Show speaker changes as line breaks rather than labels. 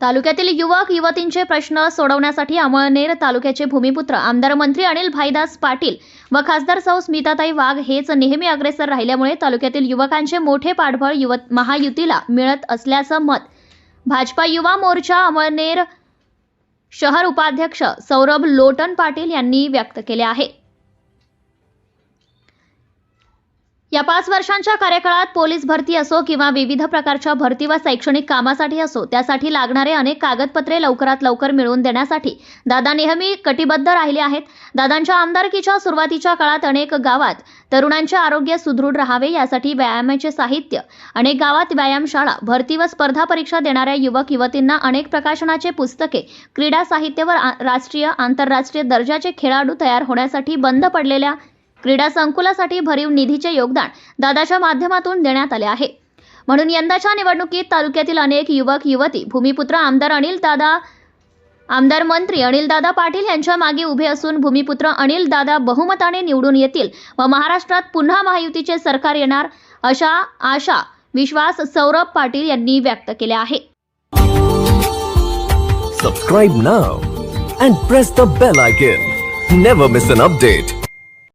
तालुक्यातील युवक युवतींचे प्रश्न सोडवण्यासाठी अमळनेर तालुक्याचे भूमिपुत्र आमदार मंत्री अनिल भाईदास पाटील व खासदार सौ स्मिताताई वाघ हेच नेहमी अग्रेसर राहिल्यामुळे तालुक्यातील युवकांचे मोठे पाठबळ युवत महायुतीला मिळत असल्याचं मत. भाजपा युवा मोर्चा अमळनेर शहर उपाध्यक्ष सौरभ लोटन पाटील यांनी व्यक्त केले आहे. या पाच वर्षांच्या कार्यकाळात पोलीस भरती असो किंवा विविध प्रकारच्या भरती व शैक्षणिक कामासाठी असो त्यासाठी लागणारे अनेक कागदपत्रे लवकरात लवकर मिळवून देण्यासाठी दादा नेहमी कटिबद्ध राहिले आहेत. दादांच्या आमदारकीच्या सुरुवातीच्या काळात अनेक गावात तरुणांचे आरोग्य सुदृढ राहावे यासाठी व्यायामाचे साहित्य अनेक गावात व्यायामशाळा भरती व स्पर्धा परीक्षा देणाऱ्या युवक युवतींना अनेक प्रकाशनाचे पुस्तके क्रीडा साहित्य व आ- राष्ट्रीय आंतरराष्ट्रीय दर्जाचे खेळाडू तयार होण्यासाठी बंद पडलेल्या क्रीडा संकुलासाठी भरीव निधीचे योगदान दादाच्या माध्यमातून देण्यात आले आहे. म्हणून यंदाच्या निवडणुकीत तालुक्यातील अनेक युवक युवती भूमिपुत्र आमदार अनिल दादा आमदार मंत्री अनिल दादा पाटील यांच्या मागे उभे असून भूमिपुत्र अनिल दादा बहुमताने निवडून येतील व महाराष्ट्रात पुन्हा महायुतीचे सरकार येणार अशा आशा विश्वास सौरभ पाटील यांनी व्यक्त केले आहे
subscribe now and press the bell icon never miss an update